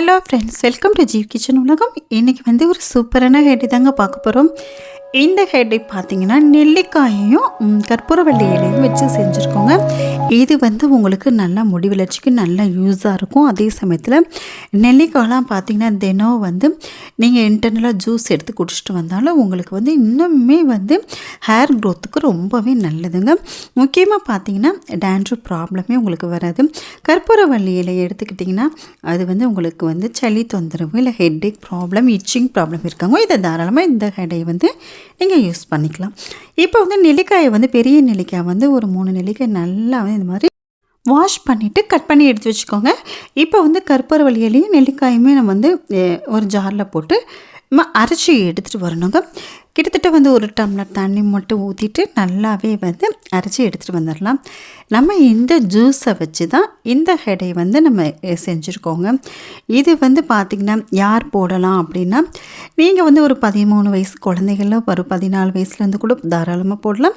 Hello friends welcome to Jeev kitchen உலகம். இன்றைக்கி வந்து ஒரு சூப்பரான ஹெட் தாங்க பார்க்க போகிறோம் இந்த ஹெட்டை பார்த்தீங்கன்னா நெல்லிக்காயையும் கற்பூரவள்ளி இலையும் வச்சு செஞ்சுருக்கோங்க. இது வந்து உங்களுக்கு நல்லா முடி வளர்ச்சிக்கு நல்லா யூஸாக இருக்கும். அதே சமயத்தில் நெல்லிக்காயெலாம் பார்த்தீங்கன்னா தினம் வந்து நீங்கள் இன்டர்னலாக ஜூஸ் எடுத்து குடிச்சிட்டு வந்தாலும் உங்களுக்கு வந்து இன்னுமே வந்து ஹேர் க்ரோத்துக்கு ரொம்பவே நல்லதுங்க. முக்கியமாக பார்த்தீங்கன்னா டேண்ட்ரு ப்ராப்ளமே உங்களுக்கு வராது. கற்பூரவள்ளி இலையை எடுத்துக்கிட்டிங்கன்னா அது வந்து உங்களுக்கு வந்து சளி தொந்தரவு இல்லை ஹெட்டேக் ப்ராப்ளம் இச்சிங் ப்ராப்ளம் இருக்காங்க. இதை தாராளமாக இந்த ஹெடை வந்து நீங்கள் யூஸ் பண்ணிக்கலாம். இப்போ வந்து நெல்லிக்காயை வந்து பெரிய நெல்லிக்காய் வந்து ஒரு மூணு நெல்லிக்காய் நல்லா வந்து இந்த மாதிரி வாஷ் பண்ணிவிட்டு கட் பண்ணி எடுத்து வச்சுக்கோங்க. இப்போ வந்து கற்பூரவள்ளி நெல்லிக்காயுமே நம்ம வந்து ஒரு ஜாரில் போட்டு நம்ம அரைச்சி எடுத்துகிட்டு வரணுங்க. கிட்டத்தட்ட வந்து ஒரு டம்ளர் தண்ணி மட்டும் ஊற்றிட்டு நல்லாவே வந்து அரைச்சி எடுத்துகிட்டு வந்துடலாம். நம்ம இந்த ஜூஸை வச்சு தான் இந்த ஹெடை வந்து நம்ம செஞ்சுருக்கோங்க. இது வந்து பார்த்திங்கன்னா யார் போடலாம் அப்படின்னா நீங்கள் வந்து ஒரு பதிமூணு வயசு குழந்தைகள ஒரு பதினாலு வயசுலேருந்து கூட தாராளமாக போடலாம்.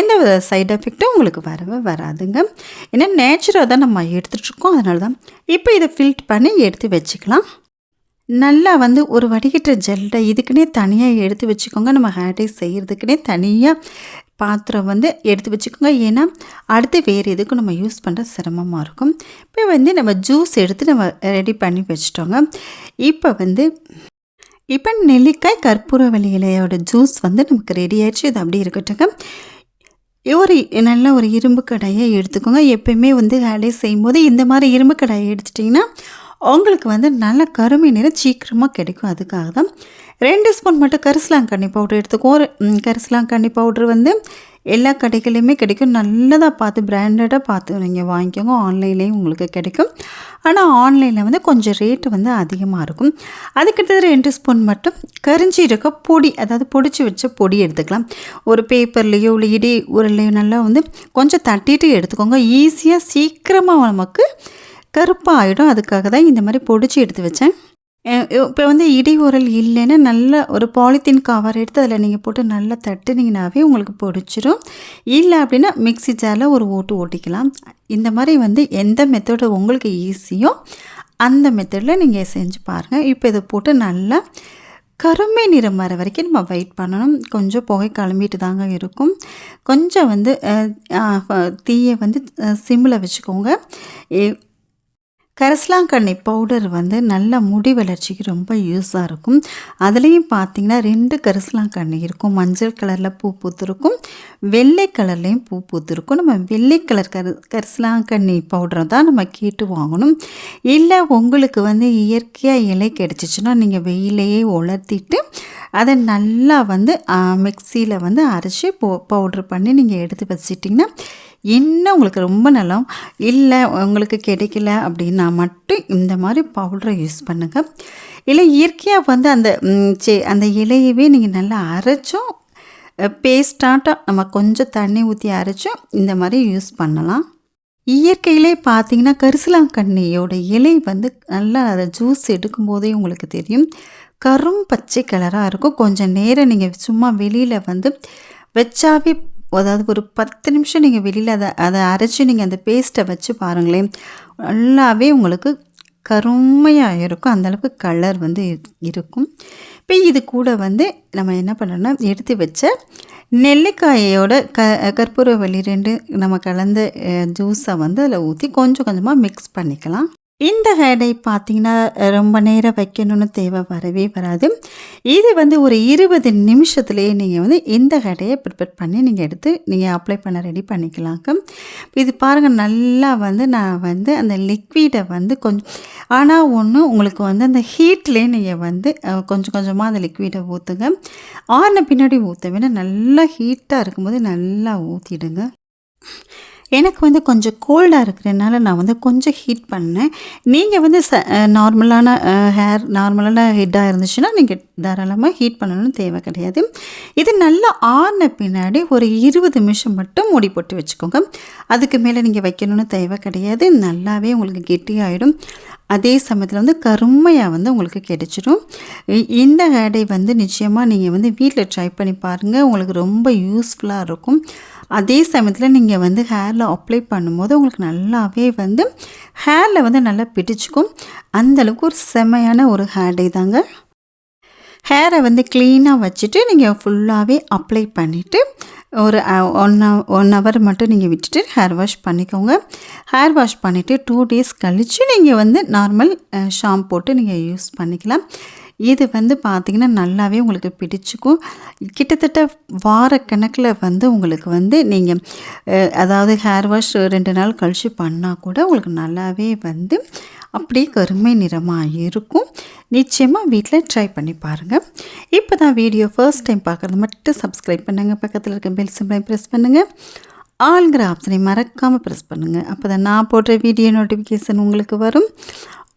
எந்த சைட் எஃபெக்ட்டும் உங்களுக்கு வரவே வராதுங்க. ஏன்னா நேச்சுராக தான் நம்ம எடுத்துகிட்ருக்கோம் அதனால தான் இப்போ இதை ஃபில்ட் பண்ணி எடுத்து வச்சுக்கலாம். நல்லா வந்து ஒரு வடிகட்டுற ஜெல்லை இதுக்குன்னே தனியாக எடுத்து வச்சுக்கோங்க. நம்ம ஹேர் டை செய்கிறதுக்குனே தனியாக பாத்திரம் வந்து எடுத்து வச்சுக்கோங்க. ஏன்னா அடுத்து வேறு எதுக்கும் நம்ம யூஸ் பண்ணுற சிரமமாக இருக்கும். இப்போ வந்து நம்ம ஜூஸ் எடுத்து நம்ம ரெடி பண்ணி வச்சிட்டோங்க. இப்போ வந்து இப்போ நெல்லிக்காய் கற்பூரவள்ளி இலையோட ஜூஸ் வந்து நமக்கு ரெடி ஆயிடுச்சு. இது அப்படியே இருக்கட்டுங்க ஒரு நல்ல ஒரு இரும்பு கடாயை எடுத்துக்கோங்க. எப்பயுமே வந்து வேலையை செய்யும்போது இந்த மாதிரி இரும்பு கடாயை எடுத்துட்டிங்கன்னா உங்களுக்கு வந்து நல்ல கருமை நிறம் சீக்கிரமாக கிடைக்கும். அதுக்காக தான் ரெண்டு ஸ்பூன் மட்டும் கரிசலாங்கண்ணி பவுடர் எடுத்துக்கோ ஒரு கரிசலாங்கண்ணி பவுடர் வந்து எல்லா கடைகளையுமே கிடைக்கும். நல்லதாக பார்த்து பிராண்டடாக பார்த்து நீங்கள் வாங்கிக்கோங்க. ஆன்லைன்லேயும் உங்களுக்கு கிடைக்கும். ஆனால் ஆன்லைனில் வந்து கொஞ்சம் ரேட்டு வந்து அதிகமாக இருக்கும். அதுக்கடுத்தது ரெண்டு ஸ்பூன் மட்டும் கரிஞ்சி இருக்க பொடி அதாவது பொடிச்சு வச்ச பொடி எடுத்துக்கலாம். ஒரு பேப்பர்லேயோ இல்லை இடி உருளையோ நல்லா வந்து கொஞ்சம் தட்டிட்டு எடுத்துக்கோங்க. ஈஸியாக சீக்கிரமாக நமக்கு கருப்பாக ஆகிடும் அதுக்காக தான் இந்த மாதிரி பொடிச்சு எடுத்து வச்சேன். இப்போ வந்து இடி உரல் இல்லைன்னா நல்ல ஒரு பாலித்தீன் கவர் எடுத்து அதில் நீங்கள் போட்டு நல்லா தட்டுனீங்கனாவே உங்களுக்கு பொடிச்சிடும் இல்லை அப்படின்னா மிக்ஸி ஜாரில் ஒரு ஓட்டு ஓட்டிக்கலாம். இந்த மாதிரி வந்து எந்த மெத்தடு உங்களுக்கு ஈஸியோ அந்த மெத்தடில் நீங்கள் செஞ்சு பாருங்கள் இப்போ இதை போட்டு நல்லா கருமை நிறம் வர வரைக்கும் நம்ம வெயிட் பண்ணணும். கொஞ்சம் புகை கிளம்பிட்டு தாங்க இருக்கும். கொஞ்சம் வந்து தீயை வந்து சிம்மில் வச்சுக்கோங்க. கரிசலாங்கண்ணி பவுடர் வந்து நல்ல முடி வளர்ச்சிக்கு ரொம்ப யூஸாக இருக்கும். அதுலேயும் பார்த்தீங்கன்னா ரெண்டு கரிசலாங்கண்ணி இருக்கும். மஞ்சள் கலரில் பூ பூத்துருக்கும். வெள்ளை கலர்லேயும் பூ பூத்துருக்கும். நம்ம வெள்ளை கலர் கரு கரிசலாங்கண்ணி பவுடரை தான் நம்ம கேட்டு வாங்கணும். இல்லை உங்களுக்கு வந்து இயற்கையாக இலை கிடச்சிச்சின்னா நீங்கள் வெயிலையே உலர்த்திட்டு அதை நல்லா வந்து மிக்சியில் வந்து அரைச்சி போ பவுட்ரு பண்ணி நீங்கள் எடுத்து வச்சிட்டிங்கன்னா இன்னும் உங்களுக்கு ரொம்ப நல்லா இல்லை உங்களுக்கு கிடைக்கல அப்படின்னா மட்டும் இந்த மாதிரி பவுடரை யூஸ் பண்ணுங்கள் இல்லை இயற்கையாக வந்து அந்த சே செ- அந்த இலையவே நீங்கள் நல்லா அரைச்சும் பேஸ்டாட்டம் நம்ம கொஞ்சம் தண்ணி ஊற்றி அரைச்சும் இந்த மாதிரி யூஸ் பண்ணலாம். இயற்கையிலே பார்த்தீங்கன்னா கரிசலாங்கண்ணியோட இலை வந்து நல்லா அதை ஜூஸ் எடுக்கும்போதே உங்களுக்கு தெரியும். கரும் பச்சை கலராக இருக்கும். கொஞ்சம் நேரம் நீங்கள் சும்மா வெளியில் வந்து வச்சாவே அதாவது ஒரு பத்து நிமிஷம் நீங்கள் வெளியில் அதை அதை அரைச்சி நீங்கள் அந்த பேஸ்ட்டை வச்சு பாருங்களேன். நல்லாவே உங்களுக்கு கருமையாக இருக்கும். அந்தளவுக்கு கலர் வந்து இரு- இருக்கும். இப்போ இது கூட வந்து நம்ம என்ன பண்ணணும்னா எடுத்து வச்ச நெல்லிக்காயோட க கற்பூரவள்ளி ரெண்டு நம்ம கலந்த ஜூஸை வந்து அதில் ஊற்றி கொஞ்சம் கொஞ்சமாக மிக்ஸ் பண்ணிக்கலாம். இந்த ஹேடை பார்த்திங்கன்னா ரொம்ப நேரம் வைக்கணும்னு தேவை வரவே வராது. இது வந்து ஒரு இருபது நிமிஷத்துலேயே நீங்கள் வந்து இந்த ஹேடையை ப்ரிப்பேர் பண்ணி நீங்கள் எடுத்து நீங்கள் அப்ளை பண்ண ரெடி பண்ணிக்கலாங்க. இது பாருங்கள் நல்லா வந்து நான் வந்து அந்த லிக்விடை வந்து கொஞ்சம் ஆனால் ஒன்று உங்களுக்கு வந்து அந்த ஹீட்லேயே நீங்கள் வந்து கொஞ்சம் கொஞ்சமாக அந்த லிக்விடை ஊற்றுங்க ஆறின பின்னாடி ஊற்ற வேணால் நல்லா ஹீட்டாக இருக்கும்போது நல்லா ஊற்றிடுங்க எனக்கு வந்து கொஞ்சம் கோல்டாக இருக்கிறதுனால நான் வந்து கொஞ்சம் ஹீட் பண்ணேன். நீங்கள் வந்து ச நார்மலான ஹேர் நார்மலான ஹெட்டாக இருந்துச்சுன்னா நீங்கள் தாராளமாக ஹீட் பண்ணணும்னு தேவை கிடையாது. இது நல்லா ஆறின பின்னாடி ஒரு இருபது நிமிஷம் மட்டும் மூடி போட்டு வச்சுக்கோங்க. அதுக்கு மேலே நீங்கள் வைக்கணும்னு தேவை கிடையாது. நல்லாவே உங்களுக்கு கெட்டியாயிடும். அதே சமயத்தில் வந்து கருமையாக வந்து உங்களுக்கு கிடைச்சிடும். இந்த ஹேடை வந்து நிச்சயமாக நீங்கள் வந்து வீட்டில் ட்ரை பண்ணி பாருங்கள் உங்களுக்கு ரொம்ப யூஸ்ஃபுல்லாக இருக்கும். அதே சமயத்தில் நீங்கள் வந்து ஹேரில் அப்ளை பண்ணும்போது உங்களுக்கு நல்லாவே வந்து ஹேரில் வந்து நல்லா பிடிச்சிக்கும். அந்தளவுக்கு ஒரு செமையான ஒரு ஹேர் தாங்க. ஹேரை வந்து க்ளீனாக வச்சுட்டு நீங்கள் ஃபுல்லாகவே அப்ளை பண்ணிவிட்டு ஒரு ஒன் ஒன் ஹவர் மட்டும் நீங்கள் விட்டுட்டு ஹேர் வாஷ் பண்ணிக்கோங்க. ஹேர் வாஷ் பண்ணிவிட்டு டூ டேஸ் கழித்து நீங்கள் வந்து நார்மல் ஷாம் போட்டு நீங்கள் யூஸ் பண்ணிக்கலாம். இது வந்து பார்த்திங்கன்னா நல்லாவே உங்களுக்கு பிடிச்சிக்கும். கிட்டத்தட்ட வாரக்கணக்கில் வந்து உங்களுக்கு வந்து நீங்கள் அதாவது ஹேர் வாஷ் ரெண்டு நாள் கழித்து பண்ணால் கூட உங்களுக்கு நல்லாவே வந்து அப்படியே கருமை நிறமாக இருக்கும். நிச்சயமாக வீட்டில் ட்ரை பண்ணி பாருங்கள் இப்போ தான் வீடியோ ஃபர்ஸ்ட் டைம் பார்க்குறது மட்டும் சப்ஸ்கிரைப் பண்ணுங்கள் பக்கத்தில் இருக்க பெல் சிம்பிளை ப்ரெஸ் பண்ணுங்கள் ஆளுங்கிற ஆப்ஷனை மறக்காமல் ப்ரெஸ் பண்ணுங்கள் அப்போ தான் நான் போடுற வீடியோ நோட்டிஃபிகேஷன் உங்களுக்கு வரும்.